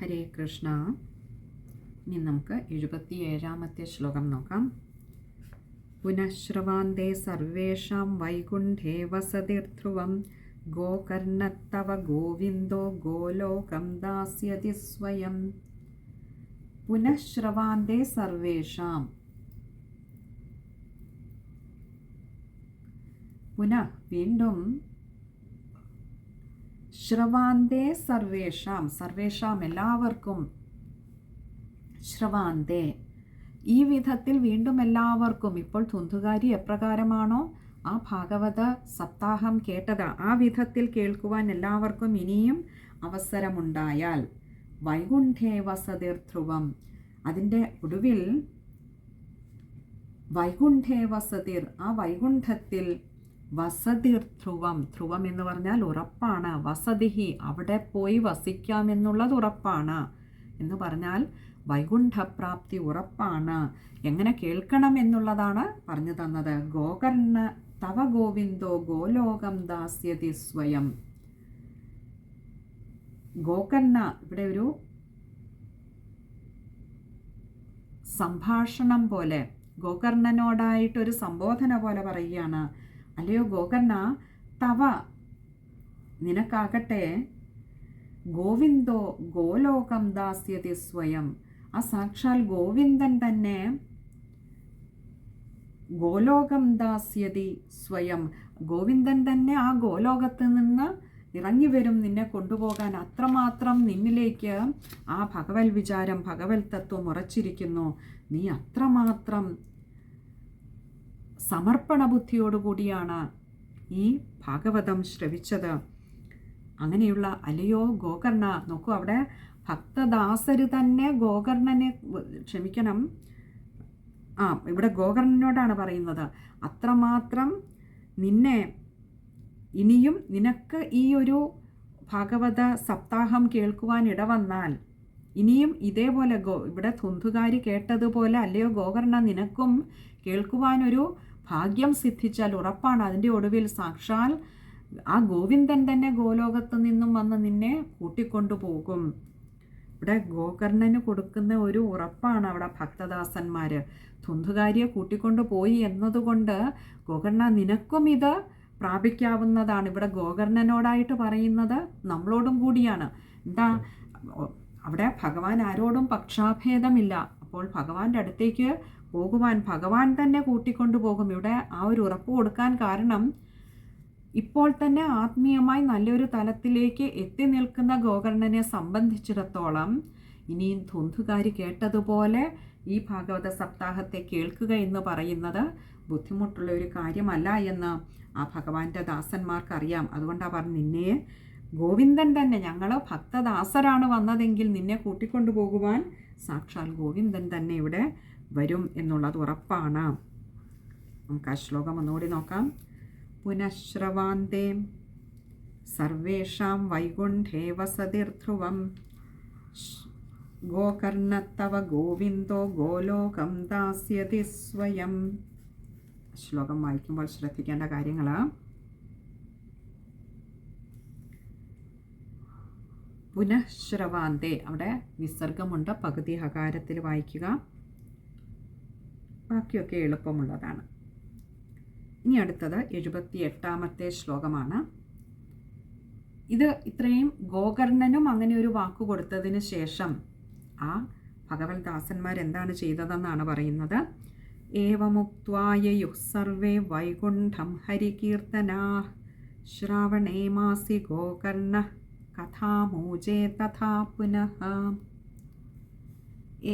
ഹരേ കൃഷ്ണ. ഇനി നമുക്ക് എഴുപത്തി ഏഴാമത്തെ ശ്ലോകം നോക്കാം. പുനഃശ്രവാന്തേ സർവേഷാം വൈകുണ്ഠേ വസതിർധ്രുവം ഗോകർണത്തവ ഗോവിന്ദോ ഗോലോകം ദാസ്യതി സ്വയം. പുനഃശ്രവാന്തേ സർവേഷാം. പുനഃ വീണ്ടും ശ്രവാന്തേ സർവേഷാം. സർവേഷാം എല്ലാവർക്കും. ശ്രവാന്തേ. ഈ വിധത്തിൽ വീണ്ടും എല്ലാവർക്കും. ഇപ്പോൾ തുന്തുകാരി എപ്രകാരമാണോ? ആ ഭാഗവത സപ്താഹം കേട്ടത്. ആ വിധത്തിൽ കേൾക്കുവാൻ എല്ലാവർക്കും ഇനിയും അവസരമുണ്ടായാൽ വൈകുണ്ഠേ വസതിർ ധ്രുവം അതിന്റെ ഒടുവിൽ വൈകുണ്ഠേ വസതിർ. ആ വൈകുണ്ഠത്തിൽ വസതിർ ധ്രുവം ധ്രുവം എന്ന് പറഞ്ഞാൽ ഉറപ്പാണ്. വസതിഹി അവിടെ പോയി വസിക്കാമെന്നുള്ളത് ഉറപ്പാണ്. എന്ന് പറഞ്ഞാൽ വൈകുണ്ഠപ്രാപ്തി ഉറപ്പാണ്. എങ്ങനെ കേൾക്കണം എന്നുള്ളതാണ് പറഞ്ഞു തന്നത്. ഗോകർണ തവ ഗോവിന്ദോ ഗോലോകം ദാസ്യതി സ്വയം. ഗോകർണ ഇവിടെ ഒരു സംഭാഷണം പോലെ ഗോകർണനോടായിട്ടൊരു സംബോധന പോലെ പറയുകയാണ്. അല്ലയോ ഗോകർണ? തവ. നിനക്കാകട്ടെ. ഗോവിന്ദോ ഗോലോകം ദാസ്യതി സ്വയം. ആ സാക്ഷാൽ ഗോവിന്ദൻ തന്നെ ഗോലോകം ദാസ്യതി സ്വയം. ഗോവിന്ദൻ തന്നെ ആ ഗോലോകത്ത് നിന്ന് ഇറങ്ങി വരും നിന്നെ കൊണ്ടുപോകാൻ. അത്രമാത്രം നിന്നിലേക്ക് ആ ഭഗവത് വിചാരം ഭഗവത് തത്വം ഉറച്ചിരിക്കുന്നു. നീ അത്രമാത്രം സമർപ്പണ ബുദ്ധിയോടുകൂടിയാണ് ഈ ഭാഗവതം ശ്രവിച്ചത്. അങ്ങനെയുള്ള അല്ലയോ ഗോകർണ നോക്കൂ അവിടെ ഭക്തദാസര് തന്നെ ഗോകർണനെ ക്ഷമിക്കണം. ആ ഇവിടെ ഗോകർണനോടാണ് പറയുന്നത്. അത്രമാത്രം നിന്നെ ഇനിയും നിനക്ക് ഈ ഒരു ഭാഗവത സപ്താഹം കേൾക്കുവാൻ ഇടവന്നാൽ ഇനിയും ഇതേപോലെ ഗോ ഇവിടെ തുന്തുകാരി കേട്ടതുപോലെ അല്ലയോ ഗോകർണ നിനക്കും കേൾക്കുവാനൊരു ഭാഗ്യം സിദ്ധിച്ചാൽ ഉറപ്പാണ്. അതിന്റെ ഒടുവിൽ സാക്ഷാൽ ആ ഗോവിന്ദൻ തന്നെ ഗോലോകത്ത് നിന്നും വന്ന് നിന്നെ കൂട്ടിക്കൊണ്ടുപോകും ഇവിടെ ഗോകർണന് കൊടുക്കുന്ന ഒരു ഉറപ്പാണ് അവിടെ ഭക്തദാസന്മാർ തുന്തുകാരിയെ കൂട്ടിക്കൊണ്ടു പോയി എന്നതുകൊണ്ട് ഗോകർണ നിനക്കും ഇത് പ്രാപിക്കാവുന്നതാണ്. ഇവിടെ ഗോകർണനോടായിട്ട് പറയുന്നത് നമ്മളോടും കൂടിയാണ്. എന്താ അവിടെ ഭഗവാൻ ആരോടും പക്ഷാഭേദമില്ല. അപ്പോൾ ഭഗവാന്റെ അടുത്തേക്ക് പോകുവാൻ ഭഗവാൻ തന്നെ കൂട്ടിക്കൊണ്ടു പോകും ഇവിടെ ആ ഒരു ഉറപ്പ് കൊടുക്കാൻ കാരണം ഇപ്പോൾ തന്നെ ആത്മീയമായി നല്ലൊരു തലത്തിലേക്ക് എത്തി നിൽക്കുന്ന ഗോകർണനെ സംബന്ധിച്ചിടത്തോളം ഇനിയും ധുന്ധുകാരി കേട്ടതുപോലെ ഈ ഭാഗവത സപ്താഹത്തെ കേൾക്കുക എന്ന് പറയുന്നത് ബുദ്ധിമുട്ടുള്ള ഒരു കാര്യമല്ല എന്ന് ആ ഭഗവാന്റെ ദാസന്മാർക്ക് അറിയാം അതുകൊണ്ടാണ് പറഞ്ഞു നിന്നെ ഗോവിന്ദൻ തന്നെ ഞങ്ങൾ ഭക്തദാസരാണ് വന്നതെങ്കിൽ നിന്നെ കൂട്ടിക്കൊണ്ടു പോകുവാൻ സാക്ഷാൽ ഗോവിന്ദൻ തന്നെ ഇവിടെ വരും എന്നുള്ളത് ഉറപ്പാണ്. നമുക്ക് ആ ശ്ലോകം ഒന്നുകൂടി നോക്കാം. പുനഃശ്രവാന്തേ സർവേഷാം വൈകുണ്ഠേ വസതിർധ്രുവം. ഗോകർണത്തവ ഗോവിന്ദോ ഗോലോകം ദാസ്യതി സ്വയം. ശ്ലോകം വായിക്കുമ്പോൾ ശ്രദ്ധിക്കേണ്ട കാര്യങ്ങൾ പുനഃശ്രവാന്തേ. അവിടെ വിസർഗമുണ്ട് പകുതി ഹകാരത്തിൽ വായിക്കുക. ബാക്കിയൊക്കെ എളുപ്പമുള്ളതാണ്. ഇനി അടുത്തത് എഴുപത്തി എട്ടാമത്തെ ശ്ലോകമാണ്. ഇത് ഇത്രയും ഗോകർണനും അങ്ങനെ ഒരു വാക്ക് കൊടുത്തതിന് ശേഷം ആ ഭഗവത് ദാസന്മാർ എന്താണ് ചെയ്തതെന്നാണ് പറയുന്നത്. ഏവമുക്വായയുഃ സർവേ വൈകുണ്ഠം ഹരികീർത്തനാ ശ്രാവണേ മാസി ഗോകർണ കഥാമൂജേ തഥാ പുനഃ.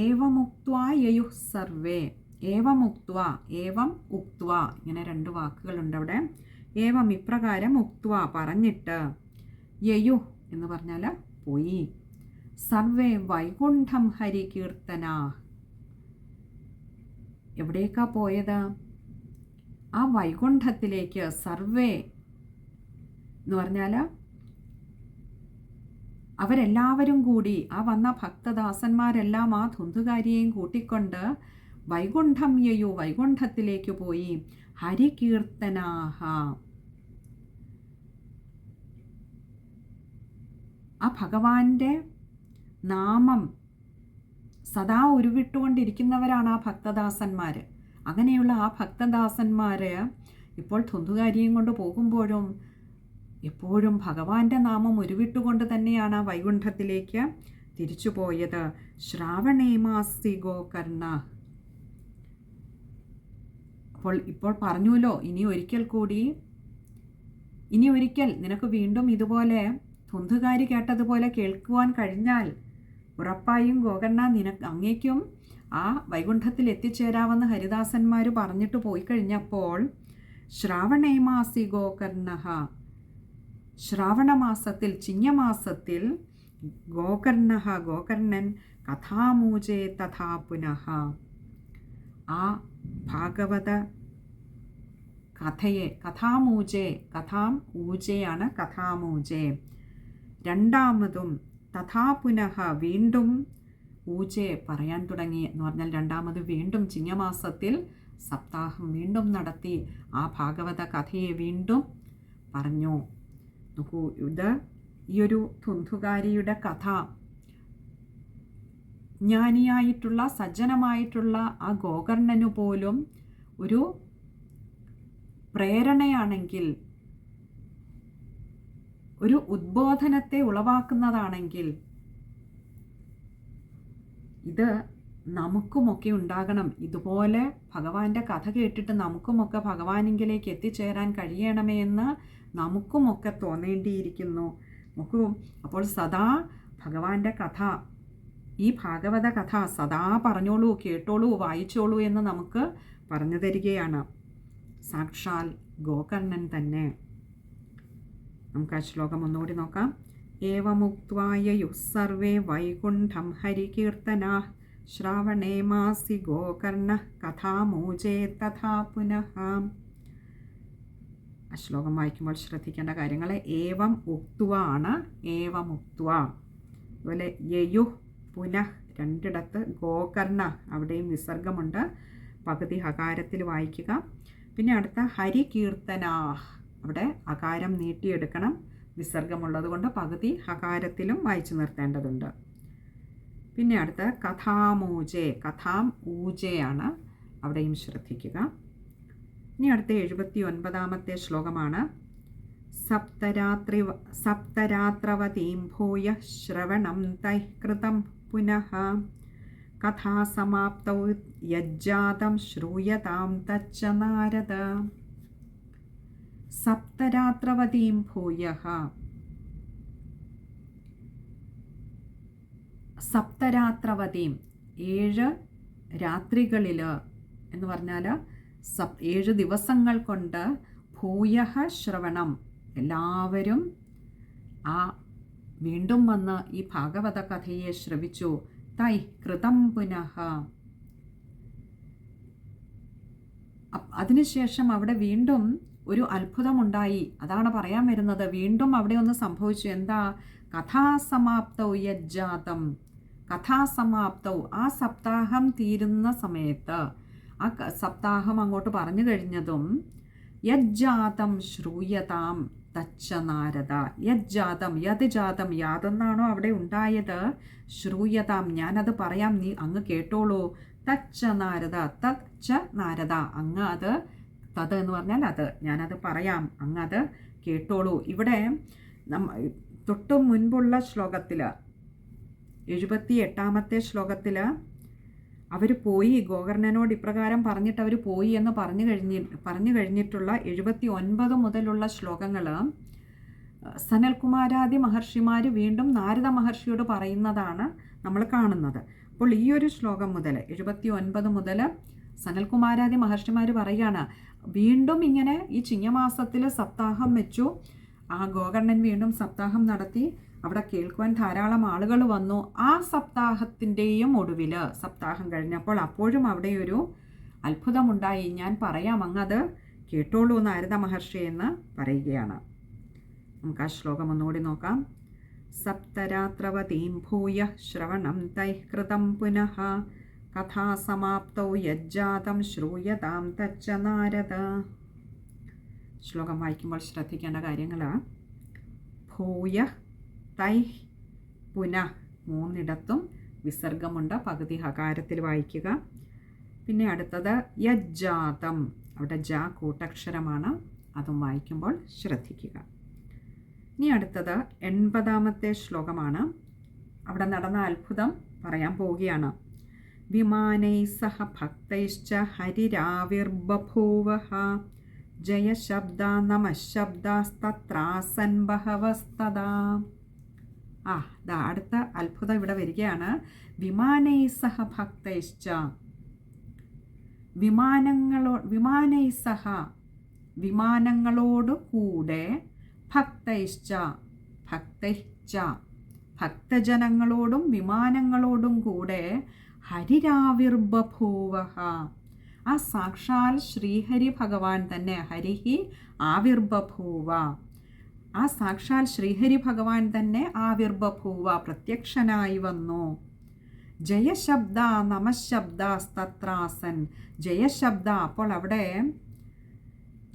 ഏവമുക്വായയുഃ സർവേ ഏവം ഉക്വ ഏവം ഉക്വ ഇങ്ങനെ രണ്ട് വാക്കുകളുണ്ട് അവിടെ. ഏവം ഇപ്രകാരം ഉക്വ പറഞ്ഞിട്ട് യയു എന്ന് പറഞ്ഞാൽ പോയി. സർവേ വൈകുണ്ഠം ഹരി കീർത്തന. എവിടേക്കാ പോയത്? ആ വൈകുണ്ഠത്തിലേക്ക് സർവേ എന്ന് പറഞ്ഞാൽ അവരെല്ലാവരും കൂടി ആ വന്ന ഭക്തദാസന്മാരെല്ലാം ആ ധുന്ധുകാരിയെയും കൂട്ടിക്കൊണ്ട് വൈകുണ്ഠം യയോ വൈകുണ്ഠത്തിലേക്ക് പോയി ഹരികീർത്തനാഹ. ആ ഭഗവാന്റെ നാമം സദാ ഉരുവിട്ടുകൊണ്ടിരിക്കുന്നവരാണ് ആ ഭക്തദാസന്മാർ അങ്ങനെയുള്ള ആ ഭക്തദാസന്മാർ ഇപ്പോൾ ധുന്തുകാരിയും കൊണ്ട് പോകുമ്പോഴും എപ്പോഴും ഭഗവാന്റെ നാമം ഉരുവിട്ടുകൊണ്ട് തന്നെയാണ് ആ വൈകുണ്ഠത്തിലേക്ക് തിരിച്ചുപോയത്. ശ്രാവണേമാസി ഗോകർണ. അപ്പോൾ ഇപ്പോൾ പറഞ്ഞുല്ലോ ഇനി ഒരിക്കൽ കൂടി ഇനി ഒരിക്കൽ നിനക്ക് വീണ്ടും ഇതുപോലെ തുന്തുകാരി കേട്ടതുപോലെ കേൾക്കുവാൻ കഴിഞ്ഞാൽ ഉറപ്പായും ഗോകണ്ണ നിനക്ക് അങ്ങേക്കും ആ വൈകുണ്ഠത്തിൽ എത്തിച്ചേരാമെന്ന് ഹരിദാസന്മാർ പറഞ്ഞിട്ട് പോയി കഴിഞ്ഞപ്പോൾ ശ്രാവണേമാസി ഗോകർണ. ശ്രാവണമാസത്തിൽ ചിങ്ങമാസത്തിൽ ഗോകർണ ഗോകർണൻ കഥാമൂജേ തഥാ പുനഃ. ആ ഭാഗവത കഥയെ കഥാമൂജെ കഥാം ഊജയാണ് കഥാമൂജെ. രണ്ടാമതും തഥാ പുനഃ വീണ്ടും ഊജെ പറയാൻ തുടങ്ങി എന്ന് പറഞ്ഞാൽ രണ്ടാമത് വീണ്ടും ചിങ്ങമാസത്തിൽ സപ്താഹം വീണ്ടും നടത്തി ആ ഭാഗവത കഥയെ വീണ്ടും പറഞ്ഞു. നോക്കൂ ഇത് ഈ ഒരു തുന്തുകാരിയുടെ കഥ. ജ്ഞാനിയായിട്ടുള്ള സജ്ജനമായിട്ടുള്ള ആ ഗോകർണനു പോലും ഒരു പ്രേരണയാണെങ്കിൽ ഒരു ഉദ്ബോധനത്തെ ഉളവാക്കുന്നതാണെങ്കിൽ ഇത് നമുക്കുമൊക്കെ ഉണ്ടാകണം. ഇതുപോലെ ഭഗവാന്റെ കഥ കേട്ടിട്ട് നമുക്കുമൊക്കെ ഭഗവാനിങ്കിലേക്ക് എത്തിച്ചേരാൻ കഴിയണമേ എന്ന് നമുക്കുമൊക്കെ തോന്നേണ്ടിയിരിക്കുന്നു. നോക്കൂ അപ്പോൾ സദാ ഭഗവാന്റെ കഥ ഈ ഭാഗവത കഥ സദാ പറഞ്ഞോളൂ കേട്ടോളൂ വായിച്ചോളൂ എന്ന് നമുക്ക് പറഞ്ഞു തരികയാണ്. സാക്ഷാൽ ഗോകർണൻ തന്നെ. നമുക്ക് ആ ശ്ലോകം ഒന്നുകൂടി നോക്കാം. ഏവമുക്വായ യുസർവേ വൈകുണ്ഠം ഹരികീർത്തനാ ശ്രാവണേ മാസി ഗോകർണ കഥാമൂജേ തഥാ പുനഃ. ആ ശ്ലോകം വായിക്കുമ്പോൾ ശ്രദ്ധിക്കേണ്ട കാര്യങ്ങൾ ഏവം ഉക്തുവ ആണ് ഏവം ഉക്തുവ. അതുപോലെ യയു പുനഃ രണ്ടിടത്ത് ഗോകർണ അവിടെയും വിസർഗമുണ്ട് പകുതി ഹകാരത്തിൽ വായിക്കുക. പിന്നെ അടുത്ത ഹരികീർത്തനാ. അവിടെ അകാരം നീട്ടിയെടുക്കണം. വിസർഗമുള്ളത് കൊണ്ട് പകുതി ഹകാരത്തിലും വായിച്ചു നിർത്തേണ്ടതുണ്ട്. പിന്നെ അടുത്ത കഥാമൂജെ. കഥാം ഊജയാണ്. അവിടെയും ശ്രദ്ധിക്കുക. ഇനി അടുത്ത എഴുപത്തി ഒൻപതാമത്തെ ശ്ലോകമാണ്. സപ്തരാത്രി സപ്തരാത്രവതീം ഭൂയ ശ്രവണം തൈ കൃതം പുനഃ കഥാസമാപ്തൗ യജ്ജാതം ശ്രൂയതാം തച്ച നാരദ സപ്തരാത്രവതീം ഭൂയ സപ്തരാത്രവതീം ഏഴ് രാത്രികളിൽ എന്ന് പറഞ്ഞാൽ സപ് ഏഴ് ദിവസങ്ങൾ കൊണ്ട് ഭൂയ ശ്രവണം. എല്ലാവരും ആ വീണ്ടും വന്ന് ഈ ഭാഗവത കഥയെ ശ്രവിച്ചു. തൈ കൃതം പുനഃ. അതിനുശേഷം അവിടെ വീണ്ടും ഒരു അത്ഭുതമുണ്ടായി. അതാണ് പറയാൻ വരുന്നത്. വീണ്ടും അവിടെ ഒന്ന് സംഭവിച്ചു. എന്താ? കഥാസമാപ്തൗ യജ്ജാതം. കഥാസമാപ്തൗ. ആ സപ്താഹം തീരുന്ന സമയത്ത്. ആ സപ്താഹം അങ്ങോട്ട് പറഞ്ഞു കഴിഞ്ഞതും യജ്ജാതം ശ്രൂയതാം. തച്ച നാരദ യജ്ജാതം യത് ജാതം യാതെന്നാണോ അവിടെ ഉണ്ടായത്? ശ്രൂയതാം ഞാനത് പറയാം നീ അങ്ങ് കേട്ടോളൂ. തച്ച നാരദ തച്ച നാരദ അങ്ങ് അത് തത് എന്ന് പറഞ്ഞാൽ അത്. ഞാനത് പറയാം അങ്ങ് അത് കേട്ടോളൂ. ഇവിടെ നമ്മ തൊട്ടു മുൻപുള്ള ശ്ലോകത്തിൽ എഴുപത്തി എട്ടാമത്തെ ശ്ലോകത്തിൽ അവർ പോയി ഗോകർണനോട് ഇപ്രകാരം പറഞ്ഞിട്ട് അവർ പോയി എന്ന് പറഞ്ഞു കഴിഞ്ഞി പറഞ്ഞു കഴിഞ്ഞിട്ടുള്ള എഴുപത്തി ഒൻപത് മുതലുള്ള ശ്ലോകങ്ങൾ സനൽകുമാരാദി മഹർഷിമാർ വീണ്ടും നാരദ മഹർഷിയോട് പറയുന്നതാണ് നമ്മൾ കാണുന്നത്. അപ്പോൾ ഈ ഒരു ശ്ലോകം മുതൽ എഴുപത്തി ഒൻപത് മുതൽ സനൽകുമാരാദി മഹർഷിമാർ പറയുകയാണ് വീണ്ടും ഇങ്ങനെ ഈ ചിങ്ങമാസത്തിൽ സപ്താഹം വെച്ചു. ആ ഗോകർണൻ വീണ്ടും സപ്താഹം നടത്തി. അവിടെ കേൾക്കുവാൻ ധാരാളം ആളുകൾ വന്നു ആ സപ്താഹത്തിന്റെയും ഒടുവിൽ. സപ്താഹം കഴിഞ്ഞപ്പോൾ അപ്പോഴും അവിടെ ഒരു അത്ഭുതമുണ്ടായി. ഞാൻ പറയാം അങ്ങത് കേട്ടോളൂ നാരദ മഹർഷി എന്ന് പറയുകയാണ്. നമുക്ക് ആ ശ്ലോകം ഒന്നുകൂടി നോക്കാം. സപ്തരാത്രവതീം ഭൂയ ശ്രവണം തൈ കൃതം പുനഃ കഥാസമാപ്തൗ യജ്ജാതം ശ്രൂയതാം തച്ച നാരദ. ശ്ലോകം വായിക്കുമ്പോൾ ശ്രദ്ധിക്കേണ്ട കാര്യങ്ങൾ ഭൂയ തൈ പുന മൂന്നിടത്തും വിസർഗമുണ്ട്. പകുതി ഹകാരത്തിൽ വായിക്കുക. പിന്നെ അടുത്തത് യജ്ജാതം. അവിടെ ജ കൂട്ടക്ഷരമാണ്. അതും വായിക്കുമ്പോൾ ശ്രദ്ധിക്കുക. ഇനി അടുത്തത് എൺപതാമത്തെ ശ്ലോകമാണ്. അവിടെ നടന്ന അത്ഭുതം പറയാൻ പോവുകയാണ്. വിമാനൈ സഹ ഭക്തൈശ്ച ഹരിരാവിർബഭൂവ ജയശബ്ദ നമശബ്ദസ്തത്രാസൻ ബഹവസ്തദാ ആ ഇതാ അടുത്ത അത്ഭുതം ഇവിടെ വരികയാണ്. വിമാനൈ സഹ ഭക്തൈശ്ച. വിമാനങ്ങളോ വിമാനൈ സഹ വിമാനങ്ങളോട് കൂടെ ഭക്തൈശ്ച ഭക്തൈശ്ച. ഭക്തജനങ്ങളോടും വിമാനങ്ങളോടും കൂടെ ഹരിരാവിർബഭൂവ ആ സാക്ഷാൽ ശ്രീഹരി ഭഗവാൻ തന്നെ ഹരിഹി ആവിർബഭൂവ. ആ സാക്ഷാൽ ശ്രീഹരി ഭഗവാൻ തന്നെ ആവിർബഭൂവ പ്രത്യക്ഷനായി വന്നു. ജയശബ്ദ നമശബ്ദ സ്തത്രാസൻ ജയശബ്ദ അപ്പോൾ അവിടെ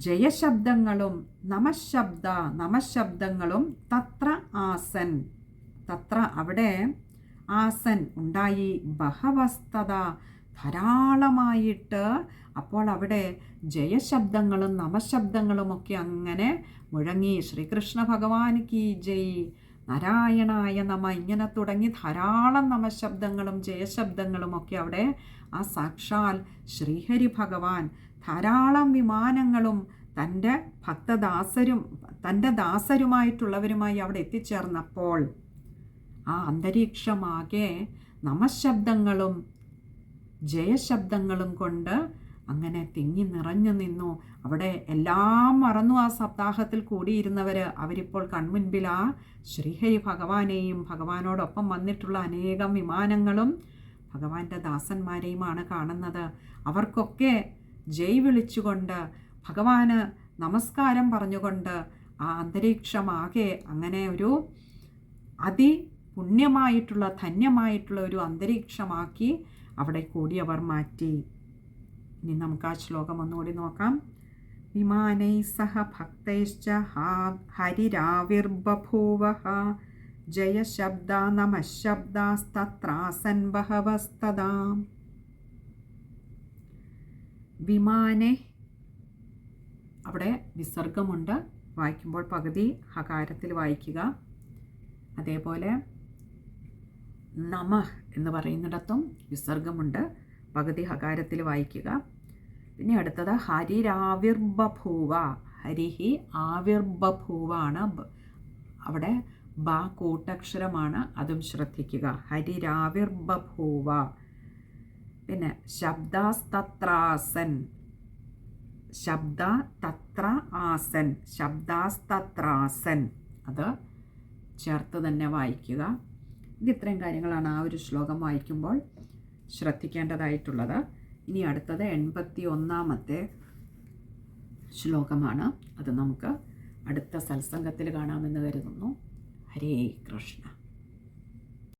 ജയശബ്ദങ്ങളും നമശബ്ദ നമശബ്ദങ്ങളും തത്ര ആസൻ. തത്ര അവിടെ ആസൻ ഉണ്ടായി. ബഹവസ്തത ധാരാളമായിട്ട് അപ്പോൾ അവിടെ ജയശബ്ദങ്ങളും നമശബ്ദങ്ങളും ഒക്കെ അങ്ങനെ മുഴങ്ങി ശ്രീകൃഷ്ണ ഭഗവാൻ കി ജയ്. നാരായണായ നമ. ഇങ്ങനെ തുടങ്ങി ധാരാളം നമശബ്ദങ്ങളും ജയശബ്ദങ്ങളും ഒക്കെ അവിടെ. ആ സാക്ഷാൽ ശ്രീഹരി ഭഗവാൻ ധാരാളം വിമാനങ്ങളും തന്റെ ഭക്തദാസരും തന്റെ ദാസരുമായിട്ടുള്ളവരുമായി അവിടെ എത്തിച്ചേർന്നപ്പോൾ ആ അന്തരീക്ഷമാകെ നമശബ്ദങ്ങളും ജയശബ്ദങ്ങളും കൊണ്ട് അങ്ങനെ തിങ്ങി നിറഞ്ഞു നിന്നു. അവിടെ എല്ലാം മറന്നു ആ സപ്താഹത്തിൽ കൂടിയിരുന്നവർ അവരിപ്പോൾ കൺമുൻപിൽ ആ ശ്രീഹരി ഭഗവാനെയും ഭഗവാനോടൊപ്പം വന്നിട്ടുള്ള അനേകം വിമാനങ്ങളും ഭഗവാന്റെ ദാസന്മാരെയുമാണ് കാണുന്നത്. അവർക്കൊക്കെ ജയ് വിളിച്ചുകൊണ്ട് ഭഗവാന് നമസ്കാരം പറഞ്ഞുകൊണ്ട് ആ അന്തരീക്ഷമാകെ അങ്ങനെ ഒരു അതി പുണ്യമായിട്ടുള്ള ധന്യമായിട്ടുള്ള ഒരു അന്തരീക്ഷമാക്കി അവിടെ കൂടി അവർ മാറ്റി. ഇനി നമുക്ക് ആ ശ്ലോകം ഒന്നുകൂടി നോക്കാം. വിമാനൈ സഹ ഭക്തൈശ്ച ഹരിരാവിർബഭൂവ ജയശബ്ദ നമശബ്ദാസ്തത്രാസൻ ബഹവസ്തദാ വിമാനെ അവിടെ വിസർഗമുണ്ട്. വായിക്കുമ്പോൾ പകുതി ഹകാരത്തിൽ വായിക്കുക. അതേപോലെ നമ എന്ന് പറയുന്നിടത്തും വിസർഗമുണ്ട്. പകുതി ഹകാരത്തിൽ വായിക്കുക. പിന്നെ അടുത്തത് ഹരിരാവിർബഭൂവ. ഹരിഹി ആവിർബഭൂവാണ്. അവിടെ ബ കൂട്ടക്ഷരമാണ്. അതും ശ്രദ്ധിക്കുക. ഹരിരാവിർബഭൂവ. പിന്നെ ശബ്ദാസ്തത്രാസൻ. ശബ്ദ തത്ര ആസൻ ശബ്ദാസ്തത്രാസൻ. അത് ചേർത്ത് തന്നെ വായിക്കുക. ഇത് ഇത്രയും കാര്യങ്ങളാണ് ആ ഒരു ശ്ലോകം വായിക്കുമ്പോൾ ശ്രദ്ധിക്കേണ്ടതായിട്ടുള്ളത്. ഇനി അടുത്തത് എൺപത്തി ഒന്നാമത്തെ ശ്ലോകമാണ്. അത് നമുക്ക് അടുത്ത സത്സംഗത്തിൽ കാണാമെന്ന് കരുതുന്നു. ഹരേ കൃഷ്ണ.